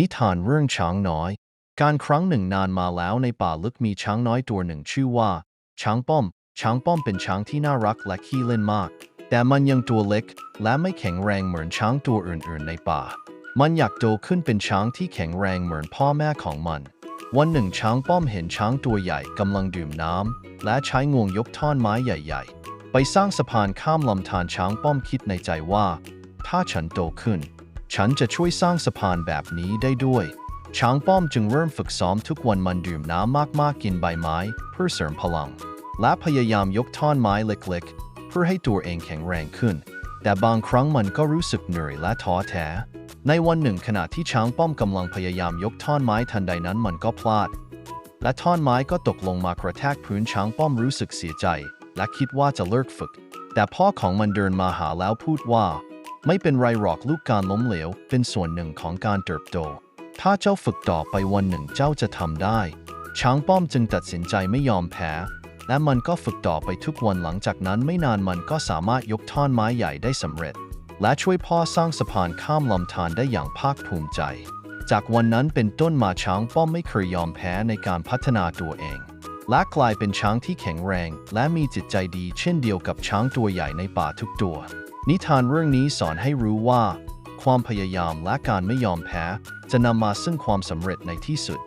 นิทานเรื่องช้างน้อย การครั้งหนึ่งนานมาแล้วในป่าลึกมีช้างน้อยตัวหนึ่งชื่อว่า ช้างป้อม ช้างป้อมเป็นช้างที่น่ารักและขี้เล่นมาก แต่มันยังตัวเล็ก และไม่แข็งแรงเหมือนช้างตัวอื่นๆ ในป่า มันอยากโตขึ้นเป็นช้างที่แข็งแรงเหมือนพ่อแม่ของมัน วันหนึ่งช้างป้อมเห็นช้างตัวใหญ่กำลังดื่มน้ำและใช้งวงยกท่อนไม้ใหญ่ ๆ ไปสร้างสะพานข้ามลำธารช้างป้อมคิดในใจว่า ถ้าฉันโตขึ้น ฉันจะช่วยสร้างสะพานแบบนี้ได้ด้วย ช้างป้อมจึงเริ่มฝึกซ้อมทุกวันมันดื่มน้ำมากๆกินใบไม้เพื่อเสริมพลัง และพยายามยกท่อนไม้เล็กๆ เพื่อให้ตัวเองแข็งแรงขึ้น แต่บางครั้งมันก็รู้สึกเหนื่อยและท้อแท้ ในวันหนึ่งขณะที่ช้างป้อมกำลังพยายามยกท่อนไม้ทันใดนั้นมันก็พลาด และท่อนไม้ก็ตกลงมากระแทกพื้นช้างป้อมรู้สึกเสียใจ และคิดว่าจะเลิกฝึก แต่พ่อของมันเดินมาหาแล้วพูดว่า ไม่เป็นไรหรอกลูกการล้มเหลว เป็นส่วนหนึ่งของการเติบโต ถ้าเจ้าฝึกต่อไปวันหนึ่งเจ้าจะทำได้ ช้างป้อมจึงตัดสินใจไม่ยอมแพ้ และมันก็ฝึกต่อไปทุกวันหลังจากนั้นไม่นานมันก็สามารถยกท่อนไม้ใหญ่ได้สำเร็จ และช่วยพ่อสร้างสะพานข้ามลำธารได้อย่างภาคภูมิใจ จากวันนั้นเป็นต้นมาช้างป้อมไม่เคยยอมแพ้ในการพัฒนาตัวเองและกลายเป็นช้างที่แข็งแรง และมีจิตใจดีเช่นเดียวกับช้างตัวใหญ่ในป่าทุกตัว นิทานเรื่องนี้สอนให้รู้ว่า ความพยายามและการไม่ยอมแพ้ จะนำมาซึ่งความสำเร็จในที่สุด